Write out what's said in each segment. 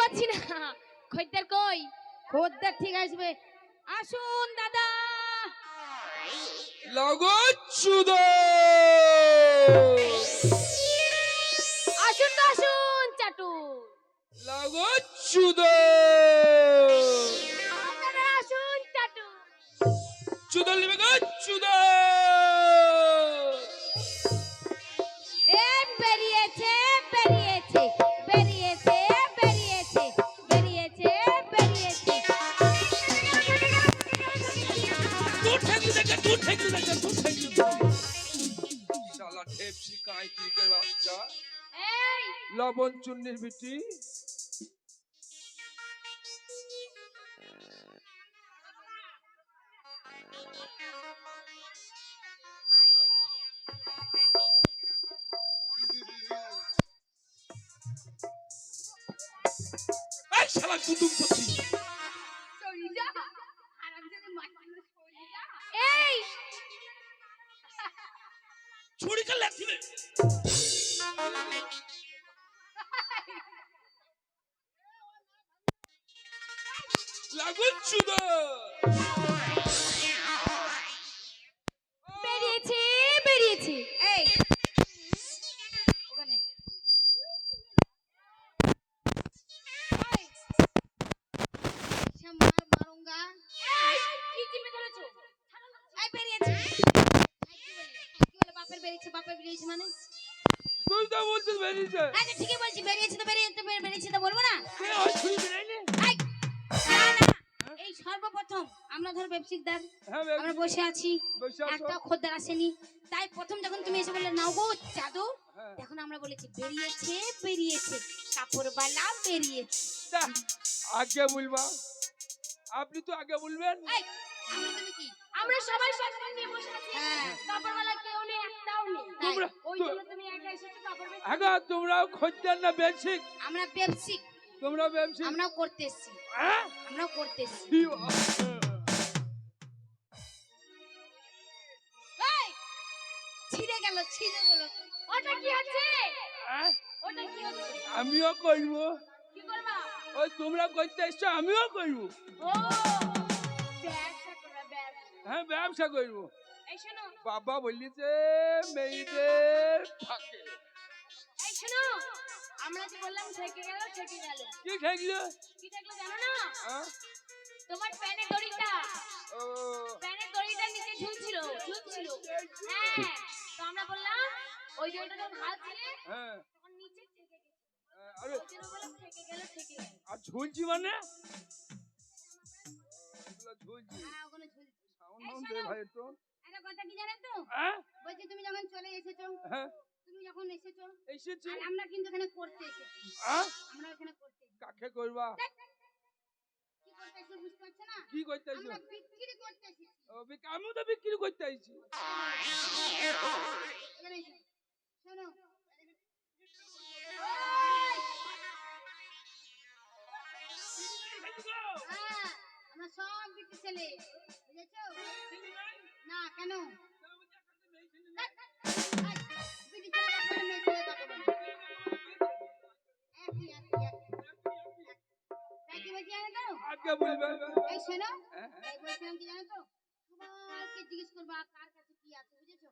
পাচ্ছি না। খদ্দের কই? খদ্দের ঠিক আসবে। আসুন দাদা। লাগচ্ছুদ আসুন আসুন চাটু লাগচ্ছুদ লবণ চুন্নির বিটি। বেরিয়েছে বেরিয়েছে মানে? তুই তো বলছিস বেরিয়েছে। আচ্ছা ঠিকই বলছি বেরিয়েছে তো বেরিয়েছে বের- বেরিয়েছে তো বলব না? এই, সর্বপ্রথম আমরা ধর ব্যবসায়িকদার হ্যাঁ আমরা বসে আছি একটা খদ্দের আসেনি। তাই প্রথম যখন তুমি এসে বললে নাও গো চাদু হ্যাঁ। তখন আমরা বলেছি বেরিয়েছে বেরিয়েছে কাপড়বালা বেরিয়েছে। আগে বলবা। আপনি তো আগে বলবেন। আমরা সবাই সবসময় বসে আছি। কাপড়ওয়ালা কেউ নেই তোমরা ওই তো- জন্য তুমি একা এসেছ কাপড় বেচতে। আগা তোমরা খদ্দের না বেঞ্চিক আমরা ব্যবসায়িক তোমরা বেঞ্চিক আমরাও করতে আমরাও করতে এসছি। কি এই, ছিঁড়ে গেল ছিঁড়ে গেল। ওটা কি হচ্ছে? ওটা কি হচ্ছে? আমিও করব। কি করবা? ওই তোমরা করতে এসছো আমিও করব। ও ব্যবসা করবা ব্যবসা। হ্যাঁ ব্যবসা করব। বাবা মেয়েদের এই শোনো আমরা যে বললাম থেকে গেল থেকে গেল। কি ঠেকলো? কি থাকল জানো না? হ্যাঁ? তোমার প্যানের দড়িটা। ও। প্যানের দড়িটা নিচে ঝুলছিল ঝুলছিল। হ্যাঁ তো আমরা বললাম ওই দড়িটা যখন হালছিলে হ্যাঁ। তখন নিচে থেকে গেছে। আরে। গেল গেল। ঝুলছি মানে? ঝুলছি হ্যাঁ ওখানে ঝুলছে। সাউন্ড ভাই একটু। একটা কথা কি জানো তো? হ্যাঁ? বলছি তুমি যখন চলে এসেছ হ্যাঁ। তুমি যখন এসেছ এসেছি। আর আমরা কিন্তু এখানে করতে এসেছি। হ্যাঁ? আমরা এখানে করতে কাকে করবা? কি করতে এসেছি বুঝতে পারছ না? কি করতে আইছো আমরা বিক্রি করতে এসেছি। ও, বিক- তো বিক্রি করতে আইছি। তো? এই শোনো বলছিলাম কি জানো তো? সবাইকে জিজ্ঞেস করবা কার কাছে কি আছে বুঝেছ?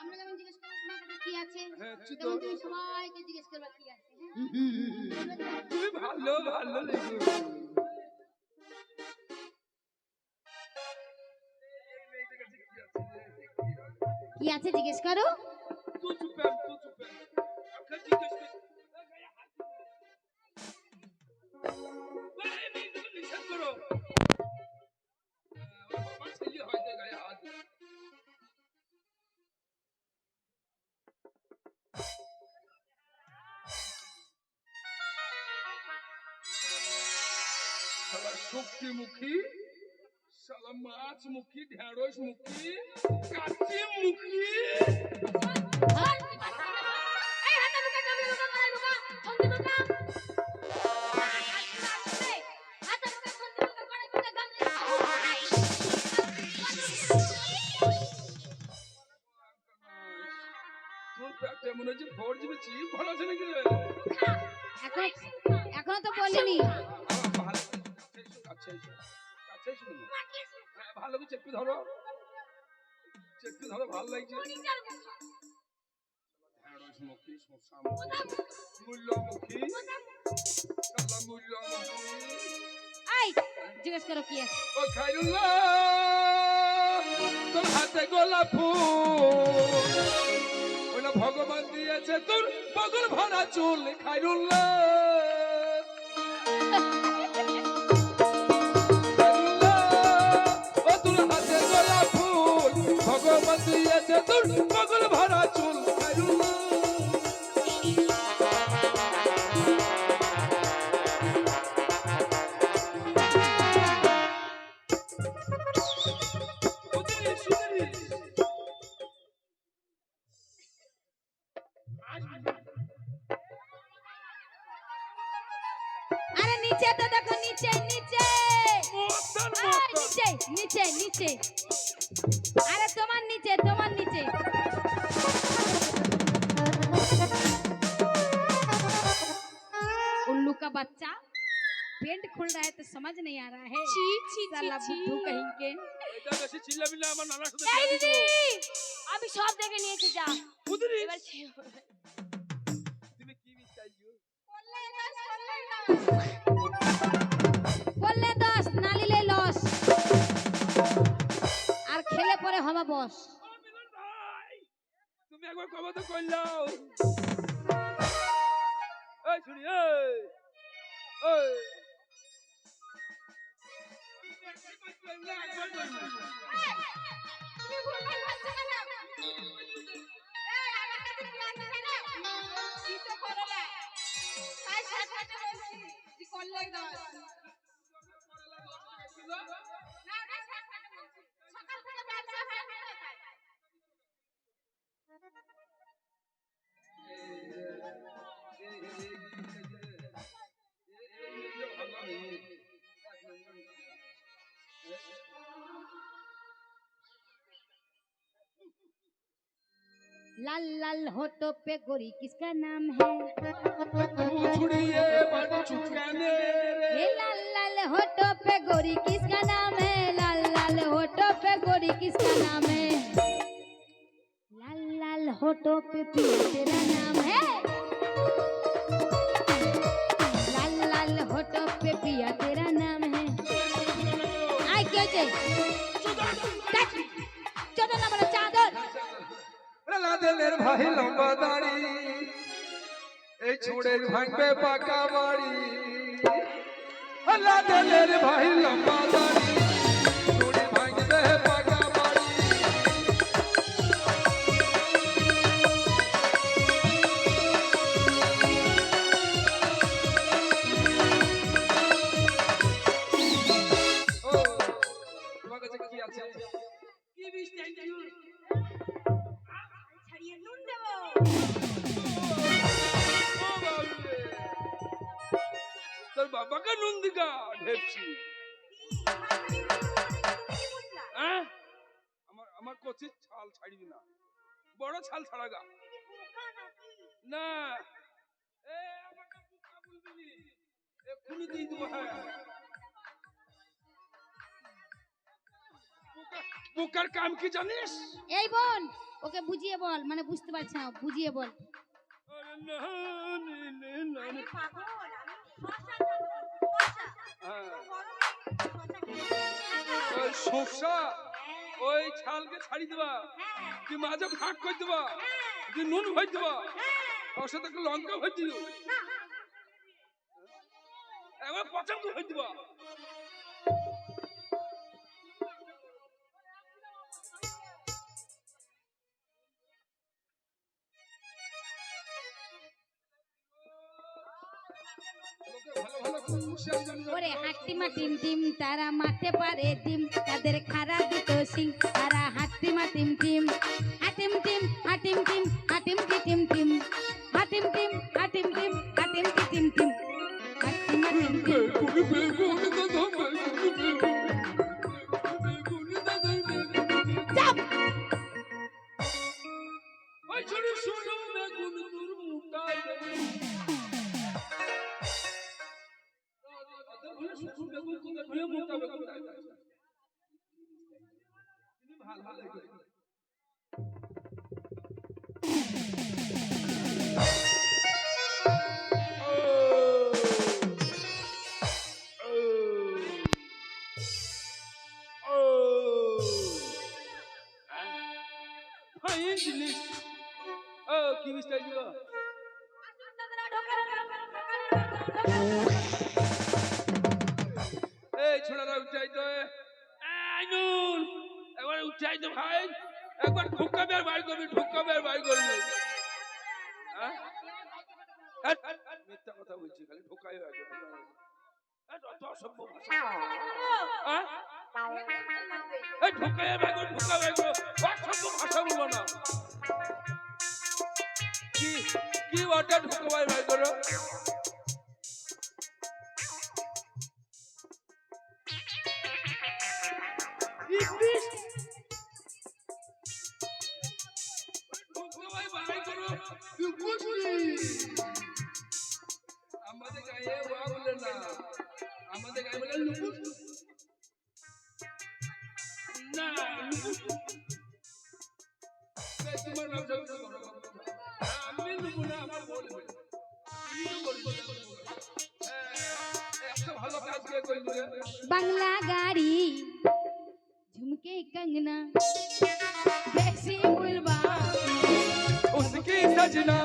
আমরা যেমন জিজ্ঞেস করব তোমার কাছে কি আছে? হ্যাঁ, তেমন তুমি সবাইকে জিজ্ঞেস করবা কি আছে হ্যাঁ? তুমি ভালো ভালো কি আছে জিজ্ঞেস করো? तू चुप है तू चुप है अखर এই জিজ্ঞেস করো কি আছে ও খাইরুল্লাহ তোর হাতে গোলাপ ফুল ওটা ভগবান দিয়েছে তোর বগল ভরা চুল খাইরুল্লাহ ভগবান দিয়েছে তোর বগল ভরা নিচে নিচে নিচে আরে তোমার নিচে তোমার নিচে उल्लू का बच्चा पेंट खुल रहा है तो समझ नहीं आ रहा है ছি ছি साला बुद्धू कहीं के এটা বেশি চিল্লামিল্লা আমার নানার সাথে এই বিয়ে দিদি দিব। আমি সব দেখে নিয়েছি যা সুন্দরী, এবার ছি- তুমি কি মিশাইছো? বললে পরে হবে বস ও মিলন ভাই, তুমি একবার কবে তো করলাও এই শুনি এই এই একবার করব। लाल लाल होटो पे गोरी किसका नाम है? ये लाल लाल होटो पे गोरी किसका नाम है? लाल लाल होटो पे गोरी किसका नाम है? लाल लाल होटो पे पिया तेरा नाम है? ভাই দাড়ি এই ছুড়ে ভাঙবে পাকা বাড়ি। লাদেলের ভাই লম্বা বাবাকে ঢেপছি হ্যাঁ? আমার আমার কচির ছাল ছাড়িবি না বড় ছাল ছাড়া গা না এ আমাকে বুকা বলবি এক্ষুনি দিয়ে দেবো হ্যাঁ বুকা- বুকার কাম কি জানিস এই বোন ওকে বুঝিয়ে বল মানে বুঝতে পারছে না বুঝিয়ে বল। আরে না, নে, নে, না, নে। হ্যাঁ। ওই শসা ওই ছালকে ছাড়ি দেবা তুই মাঝে ভাগ করে দেবা তুই নুন ভই দেবা ওর সাথে একটু লঙ্কা ভই দিও। একবার পছন্দ ভই দেবা। ওরে হাতিমা টিম টিম তারা মাঠে পারে ডিম তাদের খারা দুটো সিং তারা হাতিমা টিম টিম হাতিম টিম হাতিম টিম হাতিম কি টিম টিম হাতিম টিম হাতিম টিম হাতিম কি টিম টিম হাতিমা টিম টিম দিবা এই ছোড়ারা উঠাই তো এই নুন একবার উঠাই তো ভাই একবার ঢুকাবে আর বাইর করবি ঢুকাবে আর বাইর করবি। হ্যাঁ? হ্যাট, মিথ্যা কথা বলছি খালি ঢোকাই হয়ে ভাষা। হ্যাঁ? ঢোকাই ঢোকাই ভাষা বলব না। কি? কি ওটা ঢুকাবার ভাই করো सजना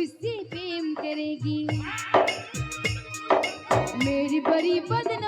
उससे प्रेम करेगी। मेरी बड़ी बदन